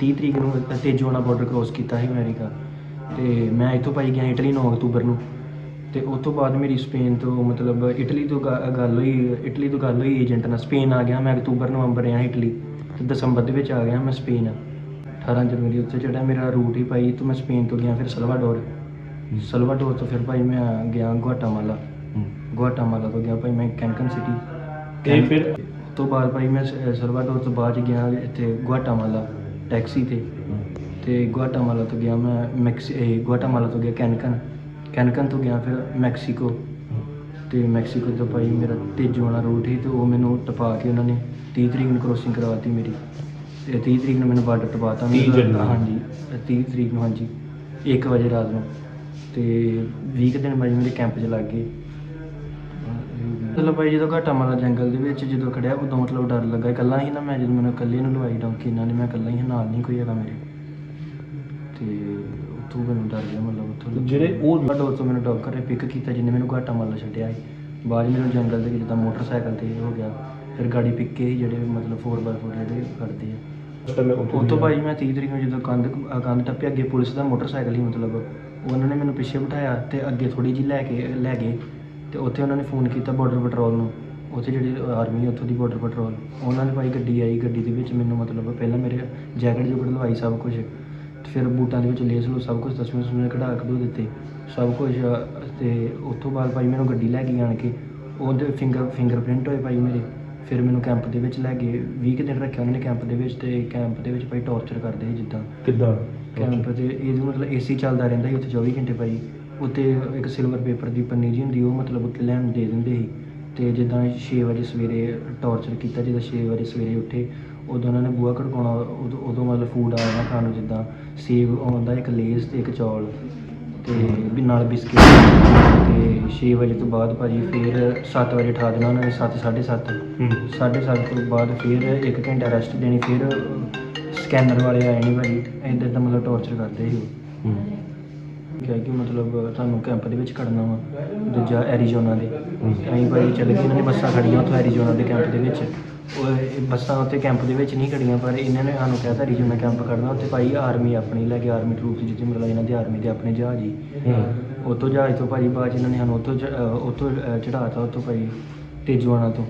30 ਤਰੀਕ ਨੂੰ ਤੇਜੋਆਣਾ border cross ਕੀਤਾ ਸੀ ਅਮਰੀਕਾ। ਤੇ ਮੈਂ ਇੱਥੋਂ ਭਾਈ ਗਿਆ ਇਟਲੀ 9 ਅਕਤੂਬਰ ਨੂੰ। ਤੇ ਉਸ ਤੋਂ ਬਾਅਦ ਮੇਰੀ ਸਪੇਨ ਤੋਂ ਮਤਲਬ ਇਟਲੀ ਤੋਂ ਗ- ਗੱਲ ਹੋਈ ਇਟਲੀ ਤੋਂ ਗੱਲ ਹੋਈ ਏਜੰਟ ਨਾਲ। ਸਪੇਨ ਆ ਗਿਆ ਮੈਂ ਅਕਤੂਬਰ ਨਵੰਬਰ ਰਿਹਾ ਇਟਲੀ ਤੇ ਦਸੰਬਰ ਦੇ ਵਿੱਚ ਆ ਗਿਆ ਮੈਂ ਸਪੇਨ 18 ਜਨਵਰੀ ਉੱਥੇ ਜਿਹੜਾ ਮੇਰਾ ਰੂਟ ਹੀ ਭਾਈ ਤੋਂ ਮੈਂ ਸਪੇਨ ਤੋਂ ਗਿਆ ਫਿਰ ਸਲਵਾਡੋਰ ਸਲਵਾਡੋਰ ਤੋਂ ਫਿਰ ਭਾਈ ਮੈਂ ਗਿਆ ਗੁਆਟਾਮਾਲਾ ਗੁਆਟਾਮਾਲਾ ਤੋਂ ਗਿਆ ਭਾਈ ਮੈਂ ਕੈਨਕਨ ਸਿਟੀ ਤੇ ਫਿਰ? ਤੋਂ ਬਾਅਦ ਭਾਈ ਮੈਂ ਸ- ਸਲਵਾਡੋਰ ਤੋਂ ਬਾਅਦ 'ਚ ਗਿਆ ਇੱਥੇ ਗੁਆਟਾਮਾਲਾ ਟੈਕਸੀ ਤੇ। ਤੇ ਗੁਆਟਾਮਾਲਾ ਤੋਂ ਗਿਆ ਮੈਂ ਮੈਕਸੀ ਇਹ ਗੁਆਟਾਮਾਲਾ ਤੋਂ ਗਿਆ ਕੈਨਕਨ। ਕੈਨਕਨ ਤੋਂ ਗਿਆ ਫਿਰ ਮੈਕਸੀਕੋ। ਤੇ ਮੈਕਸੀਕੋ ਤੋਂ ਭਾਈ ਮੇਰਾ ਤੇਜੂ ਵਾਲਾ ਰੂਟ ਸੀ ਤੇ ਉਹ ਮੈਨੂੰ ਟਪਾ ਕੇ ਉਹਨਾਂ ਨੇ 30 ਤਰੀਕ ਨੂੰ ਕ੍ਰੋਸਿੰਗ ਕਰਵਾਤੀ ਮੇਰੀ। ਤੇ 30 ਤਰੀਕ ਨੂੰ ਮੈਨੂੰ ਬਾਰਡਰ ਟਪਾਤਾ। 30 ਜਨਵਰੀ। ਹਾਂਜੀ 30 ਤਰੀਕ ਨੂੰ ਹਾਂਜੀ। 1 ਵਜੇ ਰਾਤ ਨੂੰ। ਤੇ 20 ਕੁ ਦਿਨ ਭਾਈ ਮੇਰੇ ਕੈਂਪ 'ਚ ਲੱਗ ਗਏ। ਮਤਲਬ ਭਾਈ ਜਦੋਂ ਘਾਟਾ ਮਾਲਾ ਜੰਗਲ ਦੇ ਵਿੱਚ ਜਦੋਂ ਖੜਿਆ ਉਦੋਂ ਮਤਲਬ ਡਰ ਲੱਗਾ। ਇਕੱਲਾ ਹੀ ਨਾ ਮੈਂ ਜਦੋਂ ਮੈਨੂੰ ਇਕੱਲੇ ਨੂੰ ਲਵਾਈ ਡੌਂਕੀ ਇਹਨਾਂ ਨੇ ਮੈਂ ਇਕੱਲਾ ਹੀ ਨਾਲ ਨਹੀਂ ਕੋਈ ਹੈਗਾ ਮੇਰੇ। ਤੇ ਉੱਥੋਂ ਮੈਨੂੰ ਡਰ ਗਿਆ ਮਤਲਬ ਉੱਥੋਂ ਜਿਹੜੇ ਉਹ ਡੋਰ ਤੋਂ ਮੈਨੂੰ ਡੌਕਰ ਨੇ ਪਿਕ ਕੀਤਾ ਜਿਹਨੇ ਮੈਨੂੰ ਘਾਟਾ ਮਾਲਾ ਛੱਡਿਆ ਸੀ। ਬਾਅਦ 'ਚ ਮੈਨੂੰ ਜੰਗਲ ਦੇ ਵਿੱਚ ਜਿੱਦਾਂ ਮੋਟਰਸਾਈਕਲ ਤੇ ਹੋ ਗਿਆ। ਫਿਰ ਗਾੜੀ ਪਿੱਕੇ ਸੀ ਜਿਹੜੇ ਮਤਲਬ 4x4 ਜਿਹੜੇ ਕਰਦੇ ਆ। ਮੈਂ ਉੱਥੋਂ ਉਹ ਤੋਂ ਭਾਈ ਮੈਂ 30 ਤਰੀਕ ਨੂੰ ਜਦੋਂ ਕੰਧ ਅ, ਕੰਧ ਟੱਪਿਆ ਅੱਗੇ ਪੁਲਿਸ ਦਾ ਮੋਟਰਸਾਈਕਲ ਹੀ ਮਤਲਬ। ਉਹਨਾਂ ਨੇ ਮੈਨੂੰ ਪਿੱਛੇ ਬਿਠਾਇਆ ਤੇ ਅੱਗੇ ਥੋੜੀ ਜਿਹੀ ਲੈ ਕੇ ਲੈ ਗਏ। ਤੇ ਉੱਥੇ ਉਹਨਾਂ ਨੇ ਫੋਨ ਕੀਤਾ ਬਾਰਡਰ ਪੈਟਰੋਲ ਨੂੰ ਉੱਥੇ ਜਿਹੜੀ ਆਰਮੀ ਉੱਥੋਂ ਦੀ ਬਾਰਡਰ ਪੈਟਰੋਲ ਉਹਨਾਂ ਨੇ ਭਾਈ ਗੱਡੀ ਆਈ ਗੱਡੀ ਦੇ ਵਿੱਚ ਮੈਨੂੰ ਮਤਲਬ ਪਹਿਲਾਂ ਮੇਰੇ ਜੈਕਟ ਜੁਕਟ ਲਵਾਈ ਸਭ ਕੁਝ ਤੇ ਫਿਰ ਬੂਟਾਂ ਦੇ ਵਿੱਚ ਲੇਸ ਲੋ ਸਭ ਕੁਝ ਦਸਵੇਂ ਸੁਣੇ ਕਢਾ ਕਢੂ ਦਿੱਤੇ। ਸਭ ਕੁਝ ਤੇ ਉੱਥੋਂ ਬਾਅਦ ਭਾਈ ਮੈਨੂੰ ਗੱਡੀ ਲੈ ਗਈ ਆਣ ਕੇ। ਉਹਦੇ ਫਿੰਗਰ ਫਿੰਗਰਪ੍ਰਿੰਟ ਹੋਏ ਭਾਈ ਮੇਰੇ। ਫਿਰ ਮੈਨੂੰ ਕੈਂਪ ਦੇ ਵਿੱਚ ਲੈ ਗਏ। 20 ਕੁ ਦਿਨ ਰੱਖਿਆ ਉਹਨਾਂ ਨੇ ਕੈਂਪ ਦੇ ਵਿੱਚ ਤੇ ਕੈਂਪ ਦੇ ਵਿੱਚ ਭਾਈ ਟੌਰਚਰ ਕਰਦੇ ਜਿੱਦਾਂ। ਕਿੱਦਾਂ? ਕੈਂਪ ਤੇ ਇਹ ਮਤਲਬ ਏਸੀ ਚੱਲਦਾ ਰਹਿੰਦਾ ਸੀ ਉੱਥੇ 24 ਘੰਟੇ ਭਾਈ। ਉੱਤੇ ਇੱਕ ਸਿਲਵਰ ਪੇਪਰ ਦੀ ਪੰਨੀ ਜੀ ਹੁੰਦੀ ਉਹ ਮਤਲਬ ਉੱਤੇ ਲੈਣ ਨੂੰ ਦੇ ਦਿੰਦੇ ਸੀ। ਤੇ ਜਿੱਦਾਂ 6 ਵਜੇ ਸਵੇਰੇ ਟੌਰਚਰ ਕੀਤਾ ਜਦੋਂ 6 ਵਜੇ ਸਵੇਰੇ ਉੱਠੇ ਉਦੋਂ ਉਹਨਾਂ ਨੇ ਬੂਹਾ ਖੜਕਾਉਣਾ ਉਦੋਂ ਉਦੋਂ ਮਤਲਬ ਫੂਡ ਆ ਜਾਣਾ ਖਾਣ ਨੂੰ ਜਿੱਦਾਂ ਸੇਬ ਆਉਂਦਾ ਇੱਕ ਲੇਸ ਤੇ ਇੱਕ ਚੌਲ ਤੇ ਵੀ ਨਾਲ ਬਿਸਕਿਟ। ਤੇ 6 ਵਜੇ ਤੋਂ ਬਾਅਦ ਭਾਜੀ ਫਿਰ 7 ਵਜੇ ਉਠਾ ਦੇਣਾ ਉਹਨਾਂ ਨੇ 7 7:30 ਹੂੰ। ਸਾਢੇ ਸੱਤ ਤੋਂ ਬਾਅਦ ਫਿਰ ਇੱਕ ਘੰਟਾ ਰੈਸਟ ਦੇਣੀ ਫਿਰ ਸਕੈਨਰ ਵਾਲੇ ਆਏ ਨਹੀਂ ਭਾਜੀ ਇੱਦਾਂ ਦਾ ਮਤਲਬ ਟੌਰਚਰ ਕਰਦੇ ਸੀ ਉਹ। ਹੂੰ। ਕਿਹਾ ਕਿ ਮਤਲਬ ਤੁਹਾਨੂੰ ਕੈਂਪ ਦੇ ਵਿੱਚ ਖੜਨਾ ਵਾ ਦੂਜਾ ਐਰੀਜ਼ੋਨਾ ਦੇ। ਅਸੀਂ ਭਾਈ ਚੱਲ ਗਏ ਇਹਨਾਂ ਨੇ ਬੱਸਾਂ ਖੜੀਆਂ ਉੱਥੋਂ ਐਰੀਜ਼ੋਨਾ ਦੇ ਕੈਂਪ ਦੇ ਵਿੱਚ। ਉਹ ਇਹ ਬੱਸਾਂ ਉੱਥੇ ਕੈਂਪ ਦੇ ਵਿੱਚ ਨਹੀਂ ਖੜੀਆਂ ਪਰ ਇਹਨਾਂ ਨੇ ਸਾਨੂੰ ਕਹਿਤਾ ਐਰੀਜ਼ੋਨਾ ਕੈਂਪ ਖੜਨਾ ਉੱਥੇ ਭਾਈ ਆਰਮੀ ਆਪਣੀ ਲੈ ਕੇ ਆਰਮੀ ਟਰੂਪ ਜਿੱਥੇ ਮਤਲਬ ਇਹਨਾਂ ਦੀ ਆਰਮੀ ਦੇ ਆਪਣੇ ਜਹਾਜ਼ ਹੀ। ਉੱਥੋਂ ਜਹਾਜ਼ ਤੋਂ ਭਾਜੀ ਬਾਅਦ 'ਚ ਇਹਨਾਂ ਨੇ ਸਾਨੂੰ ਉੱਥੋਂ ਚ- ਅਹ ਉੱਥੋਂ ਚੜਾਤਾ ਉੱਥੋਂ ਭਾਈ ਤੇਜਵਾਨਾ ਤੋਂ।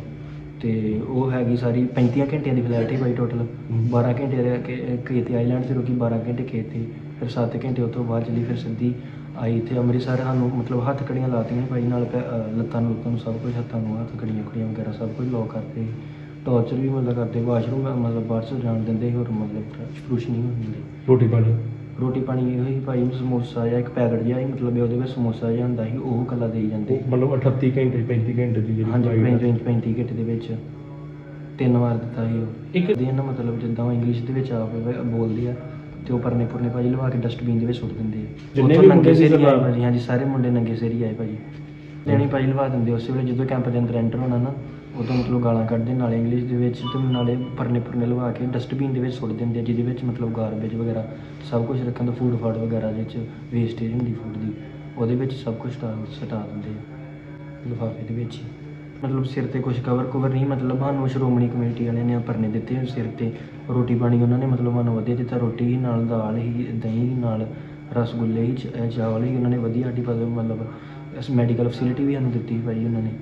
ਤੇ ਉਹ ਹੈਗੀ ਸਾਰੀ 35 ਘੰਟਿਆਂ ਦੀ ਫਲਾਈਟ ਹੀ ਭਾਈ ਟੋਟਲ 12 ਘੰਟੇ ਰਹਿ ਕੇ ਕੇਤੇ ਆਈਲੈਂਡ ਤੇ ਰੁਕੀ 12 ਘੰਟੇ ਕੇਤੇ ਫਿਰ 7 ਘੰਟੇ ਉੱਥੋਂ ਬਾਅਦ ਚਲੀ ਫਿਰ ਸਿੱਧੀ ਆਈ ਇੱਥੇ ਅੰਮ੍ਰਿਤਸਰ ਸਾਨੂੰ ਮਤਲਬ ਹੱਥ ਕੜੀਆਂ ਲਾਤੀਆਂ ਭਾਈ ਨਾਲ ਪੈ- ਅਹ ਲੱਤਾਂ ਨੂੰ ਲੁੱਤਾਂ ਨੂੰ ਸਭ ਕੁਝ ਹੱਥਾਂ ਨੂੰ ਹੱਥ ਕੜੀਆਂ ਕੁੜੀਆਂ ਵਗੈਰਾ ਸਭ ਕੁਝ ਲੋਕ ਕਰਦੇ ਟੌਰਚਰ ਵੀ ਮਤਲਬ ਕਰਦੇ ਵਾਸ਼ਰੂਮ ਮਤਲਬ ਬਾਹਰ ਤੋਂ ਜਾਣ ਦਿੰਦੇ ਹੋਰ ਮਤਲਬ ਫਰੂਸ਼ ਨਹੀਂ ਹੋਣ ਦਿੰਦੇ ਰੋਟੀ ਪਾਣੀ? ਰੋਟੀ ਪਾਣੀ ਇਹੋ ਹੀ ਭਾਈ ਸਮੋਸਾ ਜਾਂ ਇੱਕ ਪੈਕਟ ਜਿਹਾ ਹੀ ਮਤਲਬ ਉਹਦੇ ਵਿੱਚ ਸਮੋਸਾ ਜਿਹਾ ਹੁੰਦਾ ਸੀ ਉਹ ਕੱਲਾ ਦੇਈ ਜਾਂਦੇ ਉਹ ਮਤਲਬ 38 ਘੰਟੇ 35 ਘੰਟੇ ਦੀ ਜਿਹੜੀ ਹਾਂਜੀ flight ਆ। 35 35 ਘੰਟੇ ਦੇ ਵਿੱਚ ਤਿੰਨ ਵਾਰ ਦਿੱਤਾ ਸੀ ਉਹ। ਇੱਕ ਦਿਨ ਮਤਲਬ ਜਿੱਦਾਂ ਉਹ ਇੰਗਲਿਸ਼ ਦੇ ਵਿੱਚ ਆਪ ਬੋਲਦੇ ਆ। ਤੇ ਉਹ ਪਰਨੇ ਪੁਰਨੇ ਭਾਜੀ ਲਵਾ ਕੇ ਡਸਟਬਿਨ ਦੇ ਵਿੱਚ ਸੁੱਟ ਦਿੰਦੇ ਆ। ਜਿੰਨੇ ਉੱਥੋਂ ਵੀ ਨੰਗੇ ਸੀ ਸਿਰ ਆਏ ਸਰਦਾਰ? ਭਾਜੀ ਹਾਂਜੀ ਸਾਰੇ ਮੁੰਡੇ ਨੰਗੇ ਸਿਰ ਹੀ ਆਏ ਭਾਜੀ। ਲੈਣੀ ਭਾਜੀ ਲਵਾ ਦਿੰਦੇ ਉਸੇ ਵੇਲੇ ਜਦੋਂ ਕੈਂਪ ਦੇ ਅੰਦਰ ਐਂਟਰ ਹੋਣਾ ਨਾ ਉਦੋਂ ਮਤਲਬ ਗਾਲਾਂ ਕੱਢਦੇ ਨਾਲੇ ਇੰਗਲਿਸ਼ ਦੇ ਵਿੱਚ ਤੇ ਨਾਲੇ ਪਰਨੇ ਪੁਰਨੇ ਲਵਾ ਕੇ ਡਸਟਬਿਨ ਦੇ ਵਿੱਚ ਸੁੱਟ ਦਿੰਦੇ ਆ ਜਿਹਦੇ ਵਿੱਚ ਮਤਲਬ ਗਾਰਬੇਜ ਵਗੈਰਾ ਸਭ ਕੁਝ ਰੱਖਣ ਦਾ ਫੂਡ ਫਾਡ ਵਗੈਰਾ ਵਿੱਚ ਵੇਸਟੇਜ ਹੁੰਦੀ ਫੂਡ ਦੀ ਉਹਦੇ ਵਿੱਚ ਸਭ ਕੁਝ ਸਟਾ ਸਟਾ ਦਿੰਦੇ ਆ। ਲਿਫਾਫੇ ਦੇ ਵਿੱਚ ਹੀ। ਮਤਲਬ ਸਿਰ ਤੇ ਕੁਝ ਕਵਰ ਕਵਰ ਨਹੀਂ ਮਤਲਬ ਸਾਨੂੰ ਸ਼੍ਰੋਮਣੀ ਕਮੇਟੀ ਵਾਲਿਆਂ ਨੇ ਪਰਨੇ ਦਿੱਤੇ ਸਿਰ ਤੇ ਰੋਟੀ ਪਾਣੀ ਉਹਨਾਂ ਨੇ ਮਤਲਬ ਸਾਨੂੰ ਵਧੀਆ ਦਿੱਤਾ ਰੋਟੀ ਹੀ ਨਾਲ ਦਾਲ ਹੀ ਦਹੀਂ ਨਾਲ ਰਸਗੁੱਲੇ ਹੀ ਚ- ਚਾਵਲ ਹੀ ਉਹਨਾਂ ਨੇ ਵਧੀਆ ਸਾਡੀ ਪਤਾ ਮਤਲਬ ਮੈਡੀਕਲ ਫੈਸਿਲਿਟੀ ਵੀ ਸਾਨੂੰ ਦਿੱਤੀ ਭਾਈ ਉਹਨਾਂ ਨੇ।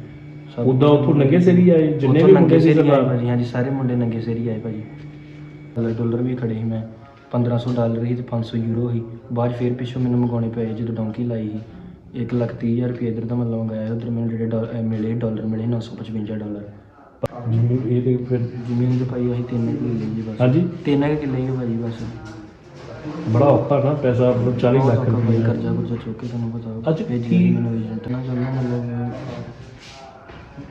ਸਭ- ਉੱਦਾਂ ਉੱਥੋਂ ਨੰਗੇ ਸਿਰ ਆਏ ਜਿੰਨੇ ਉੱਥੋਂ ਵੀ ਨੰਗੇ ਮੁੰਡੇ ਸੀ ਸਿਰ ਹੀ ਆਏ ਸਰਦਾਰ? ਭਾਜੀ ਹਾਂਜੀ ਸਾਰੇ ਮੁੰਡੇ ਨੰਗੇ ਸਿਰ ਹੀ ਆਏ ਭਾਜੀ। ਡਾਲਰ ਡਾਲਰ ਵੀ ਖੜੇ ਸੀ ਮੈਂ 1500 ਡਾਲਰ ਸੀ ਤੇ 500 ਯੂਰੋ ਸੀ। ਬਾਅਦ 'ਚ ਫਿਰ ਪਿੱਛੋਂ ਮੈਨੂੰ ਮੰਗਾਉਣੇ ਪਏ ਜਦੋਂ ਡੌਂਕੀ ਲਾਈ ਸੀ। ਇੱਕ ਲੱਖ ਤੀਹ ਹਜ਼ਾਰ ਰੁਪਏ ਇਧਰ ਦਾ ਮਤਲਬ ਮੰਗਾਇਆ ਉਧਰ ਮੈਨੂੰ ਜਿਹੜੇ ਡਾਲ- ਅਹ ਮਿਲੇ ਡਾਲਰ ਮਿਲੇ 955 ਡਾਲਰ। ਜਿੰਨੇ ਇਹ ਤੇ ਫਿਰ ਜ਼ਮੀਨ ਤੇ ਪਾਈ ਅਸੀਂ ਤਿੰਨ ਕੁ ਕਿੱਲੇ ਜੀ ਬਸ। ਹਾਂਜੀ? ਤਿੰਨ ਕੁ ਕਿੱਲੇ ਹੀ ਭਾਜੀ ਬਸ। ਬੜਾ ਔਖਾ ਨਾ ਪੈਸਾ ਮਤਲਬ 40 ਲੱਖ ਭਾਈ, ਰੁਪਏ ਕਰਜ਼ਾ ਕੁਰਜ਼ਾ ਚੁੱਕ ਕੇ ਤੁਹਾਨੂੰ ਪਤਾ ਅੱਜ ਭੇਜੀ ਕੀ- ਮੈਨੂੰ ਏਜੰਟ ਨਾ ਚੱਲਣਾ ਮਤਲਬ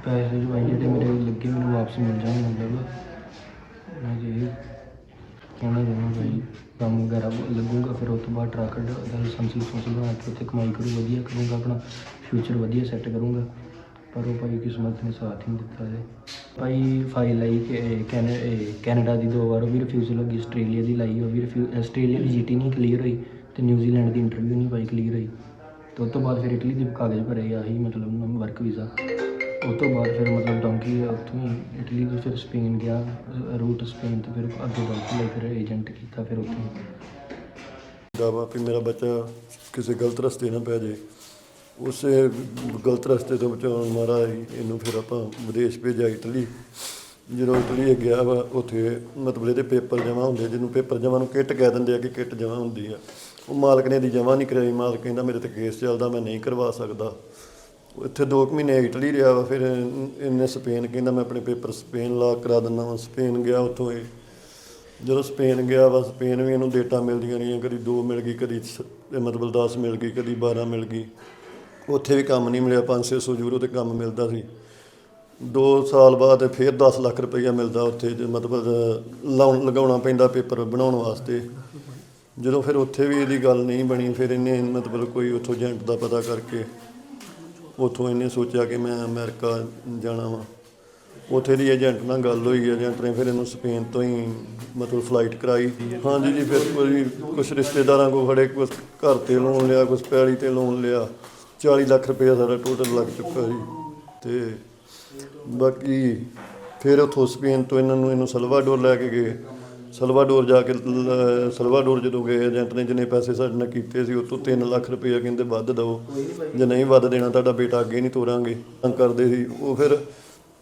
ਪੈਸੇ ਜੋ ਭਾਈ ਜਿਹੜੇ ਮੇਰੇ ਲੱਗੇ ਮੈਨੂੰ ਵਾਪਸ ਮਿਲ ਜਾਣ ਮਤਲਬ। ਮੈਂ ਜੀ ਕਹਿਣਾ ਚਾਹੁੰਦਾ ਭਾਈ ਕੰਮ ਵਗੈਰਾ ਲੱਗੂਗਾ, ਫਿਰ ਉਹ ਤੋਂ ਬਾਅਦ ਟਰੱਕ ਦਾ ਲਾਇਸੈਂਸ ਲੂਸੈਂਸ ਬਣਾ ਕੇ ਉੱਥੇ ਕਮਾਈ ਕਰੂ, ਵਧੀਆ ਕਰੂੰਗਾ ਆਪਣਾ ਫਿਊਚਰ ਵਧੀਆ ਸੈੱਟ ਕਰੂੰਗਾ। ਪਰ ਉਹ ਭਾਈ ਕਿਸਮਤ ਨੇ ਸਾਥ ਨਹੀਂ ਦਿੱਤਾ ਜੇ ਭਾਈ ਫਾਈਲ ਆਈ ਕਿ ਕੈਨੇ ਕੈਨੇਡਾ ਦੀ ਦੋ ਵਾਰ, ਉਹ ਵੀ ਰਿਫਿਊਜ਼ਲ ਹੋ ਗਈ ਆਸਟ੍ਰੇਲੀਆ ਦੀ ਲਾਈ, ਉਹ ਵੀ ਰਿਫਿਊ ਆਸਟ੍ਰੇਲੀਆ ਦੀ ਜੀਟੀ ਨਹੀਂ ਕਲੀਅਰ ਹੋਈ ਤੇ ਨਿਊਜ਼ੀਲੈਂਡ ਦੀ ਇੰਟਰਵਿਊ ਨਹੀਂ ਭਾਈ ਕਲੀਅਰ ਹੋਈ। ਤੇ ਉਸ ਤੋਂ ਬਾਅਦ ਫਿਰ ਇਟਲੀ ਦੇ ਕਾਗਜ਼ ਭਰੇ, ਆਹੀ ਮਤਲਬ ਵਰਕ ਵੀਜ਼ਾ ਉਸ ਤੋਂ ਬਾਅਦ ਫਿਰ ਮਤਲਬ ਡੌਂਕੀ ਉੱਥੋਂ ਇਟਲੀ ਤੋਂ ਫਿਰ ਸਪੇਨ ਗਿਆ ਰੂਟ ਸਪੇਨ ਤੇ ਫਿਰ ਅੱਗੇ ਡੌਂਕੀ ਲਈ ਫਿਰ ਏਜੰਟ ਕੀਤਾ ਫਿਰ ਉੱਥੇ। ਦਾ ਵੀ ਮੇਰਾ ਬੱਚਾ ਕਿਸੇ ਗਲਤ ਰਸਤੇ ਨਾ ਪੈ ਜੇ ਉਸੇ ਗਲਤ ਰਸਤੇ ਤੋਂ ਬਚਾਉਣ ਮਾਰਾ ਇਹਨੂੰ ਫਿਰ ਆਪਾਂ ਵਿਦੇਸ਼ ਭੇਜਿਆ ਇਟਲੀ ਜਦੋਂ ਇਟਲੀ ਗਿਆ ਵਾ, ਉੱਥੇ ਮਤਲਬ ਇਹਦੇ ਪੇਪਰ ਜਮ੍ਹਾਂ ਹੁੰਦੇ, ਜਿਹਨੂੰ ਪੇਪਰ ਜਮ੍ਹਾਂ ਨੂੰ ਕਿੱਟ ਕਹਿ ਦਿੰਦੇ ਆ ਕਿ ਕਿੱਟ ਜਮ੍ਹਾਂ ਹੁੰਦੀ ਆ। ਉਹ ਮਾਲਕ ਨੇ ਦੀ ਜਮ੍ਹਾਂ ਨਹੀਂ ਕਰਾਈ, ਮਾਲਕ ਕਹਿੰਦਾ ਮੇਰੇ ਤੇ ਕੇਸ ਚੱਲਦਾ, ਮੈਂ ਨਹੀਂ ਕਰਵਾ ਸਕਦਾ। ਇੱਥੇ 2 ਮਹੀਨੇ ਇਟਲੀ ਰਿਹਾ ਵਾ, ਫਿਰ ਇਹਨੇ ਸਪੇਨ ਕਹਿੰਦਾ ਮੈਂ ਆਪਣੇ ਪੇਪਰ ਸਪੇਨ ਲਾ ਕਰਾ ਦਿੰਦਾ ਵਾ। ਸਪੇਨ ਗਿਆ ਉੱਥੋਂ ਇਹ। ਜਦੋਂ ਸਪੇਨ ਗਿਆ ਵਾ, ਸਪੇਨ ਵੀ ਇਹਨੂੰ ਡੇਟਾ ਮਿਲਦੀਆਂ ਰਹੀਆਂ, ਕਦੀ 2 ਮਿਲ ਗਈ, ਕਦੀ ਸ- ਮਤਲਬ 10 ਮਿਲ ਗਈ, ਕਦੀ 12 ਮਿਲ ਗਈ। ਉੱਥੇ ਵੀ ਕੰਮ ਨਹੀਂ ਮਿਲਿਆ 500 ਯੂਰੋ ਤੇ ਕੰਮ ਮਿਲਦਾ ਸੀ। 2 ਸਾਲ ਬਾਅਦ ਫਿਰ 10 ਲੱਖ ਰੁਪਈਆ ਮਿਲਦਾ ਉੱਥੇ ਮਤਲਬ ਲਾਉਣ, ਲਗਾਉਣਾ ਪੈਂਦਾ ਪੇਪਰ ਬਣਾਉਣ ਵਾਸਤੇ। ਜਦੋਂ ਫਿਰ ਉੱਥੇ ਵੀ ਇਹਦੀ ਗੱਲ ਨਹੀਂ ਬਣੀ, ਫਿਰ ਇਹਨੇ ਮਤਲਬ ਕੋਈ ਉੱਥੋਂ ਏਜੰਟ ਦਾ ਪਤਾ ਕਰਕੇ ਉੱਥੋਂ ਇਹਨੇ ਸੋਚਿਆ ਕਿ ਮੈਂ ਅਮਰੀਕਾ ਜਾਣਾ ਵਾ। ਉੱਥੇ ਦੀ ਏਜੰਟ ਨਾਲ ਗੱਲ ਹੋਈ, ਏਜੰਟ ਨੇ ਫਿਰ ਇਹਨੂੰ ਸਪੇਨ ਤੋਂ ਹੀ ਮਤਲਬ ਫਲਾਈਟ ਕਰਾਈ। ਹਾਂਜੀ ਜੀ, ਫਿਰ ਕੋਈ ਕੁਝ ਰਿਸ਼ਤੇਦਾਰਾਂ ਕੋ ਖੜੇ ਕੁਝ ਘਰ ਤੇ ਲੋਨ ਲਿਆ ਕੁਝ ਪੈਲੀ ਤੇ ਲੋਨ ਲਿਆ। 40 ਲੱਖ ਰੁਪਏ ਸਾਡਾ ਟੋਟਲ ਲੱਗ ਚੁੱਕਾ ਜੀ। ਤੇ ਬਾਕੀ ਫਿਰ ਉੱਥੋਂ ਸਪੇਨ ਤੋਂ ਇਹਨਾਂ ਨੂੰ, ਇਹਨੂੰ ਸਲਵਾਡੋਰ ਲੈ ਕੇ ਗਏ। ਸਲਵਾਡੋਰ ਜਾ ਕੇ ਲ- ਸਲਵਾਡੋਰ ਜਦੋਂ ਗਏ, ਏਜੰਟ ਨੇ ਜਿੰਨੇ ਪੈਸੇ ਸਾਡੇ ਨਾਲ ਕੀਤੇ ਸੀ ਉਹ ਤੋਂ 3 ਲੱਖ ਰੁਪਏ ਕਹਿੰਦੇ ਵੱਧ ਦਿਓ। ਜੇ ਨਹੀਂ ਵੱਧ ਦੇਣਾ, ਤੁਹਾਡਾ ਬੇਟਾ ਅੱਗੇ ਨਹੀਂ ਤੋਰਾਂਗੇ। ਤੰਗ ਕਰਦੇ ਸੀ। ਉਹ ਫਿਰ,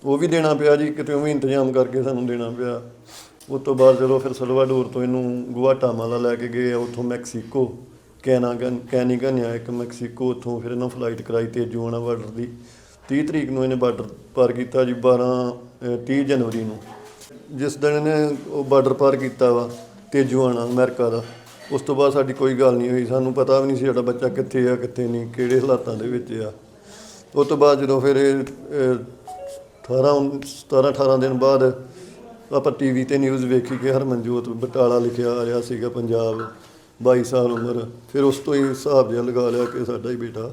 ਉਹ ਵੀ ਦੇਣਾ ਪਿਆ ਜੀ, ਕਿਤੇ ਉਹ ਵੀ ਇੰਤਜ਼ਾਮ ਕਰਕੇ ਸਾਨੂੰ ਦੇਣਾ ਪਿਆ। ਉਸ ਤੋਂ ਬਾਅਦ ਜਦੋਂ ਫਿਰ ਸਲਵਾਡੋਰ ਤੋਂ ਇਹਨੂੰ ਗੁਆਟਾਮਾਲਾ ਲੈ ਕੇ ਗਏ ਉੱਥੋਂ ਮੈਕਸੀਕੋ। ਕੈਨਾਗਨ ਕੈਨੀਗਨ ਆ ਇੱਕ ਮੈਕਸੀਕੋ, ਉੱਥੋਂ ਫਿਰ ਇਹਨਾਂ ਫਲਾਈਟ ਕਰਾਈ ਤੇ ਜੂਆਨਾ ਬਾਰਡਰ ਦੀ। 30 ਤਰੀਕ ਨੂੰ ਇਹਨੇ ਬਾਰਡਰ ਪਾਰ ਕੀਤਾ ਜੀ 12 ਅਹ 30 ਜਨਵਰੀ ਨੂੰ। ਜਿਸ ਦਿਨ ਇਹਨੇ ਉਹ ਬਾਰਡਰ ਪਾਰ ਕੀਤਾ ਵਾ ਤੇਜੂਆਣਾ ਅਮਰੀਕਾ ਦਾ ਉਸ ਤੋਂ ਬਾਅਦ ਸਾਡੀ ਕੋਈ ਗੱਲ ਨਹੀਂ ਹੋਈ ਸਾਨੂੰ ਪਤਾ ਵੀ ਨਹੀਂ ਸੀ ਸਾਡਾ ਬੱਚਾ ਕਿੱਥੇ ਆ ਕਿੱਥੇ ਨਹੀਂ ਕਿਹੜੇ ਹਾਲਾਤਾਂ ਦੇ ਵਿੱਚ ਆ। ਉਸ ਤੋਂ ਬਾਅਦ ਜਦੋਂ ਫਿਰ ਇਹ ਅਹ, 18 17 18 ਦਿਨ ਬਾਅਦ ਆਪਾਂ ਟੀਵੀ ਤੇ ਨਿਊਜ਼ ਵੇਖੀ ਕਿ ਹਰਮਨਜੋਤ ਬਟਾਲਾ ਲਿਖਿਆ ਆ ਰਿਹਾ ਸੀਗਾ ਪੰਜਾਬ 22 ਸਾਲ ਉਮਰ ਫਿਰ ਉਸ ਤੋਂ ਹੀ ਹਿਸਾਬ ਜਿਹਾ ਲਗਾ ਲਿਆ ਕਿ ਸਾਡਾ ਹੀ ਬੇਟਾ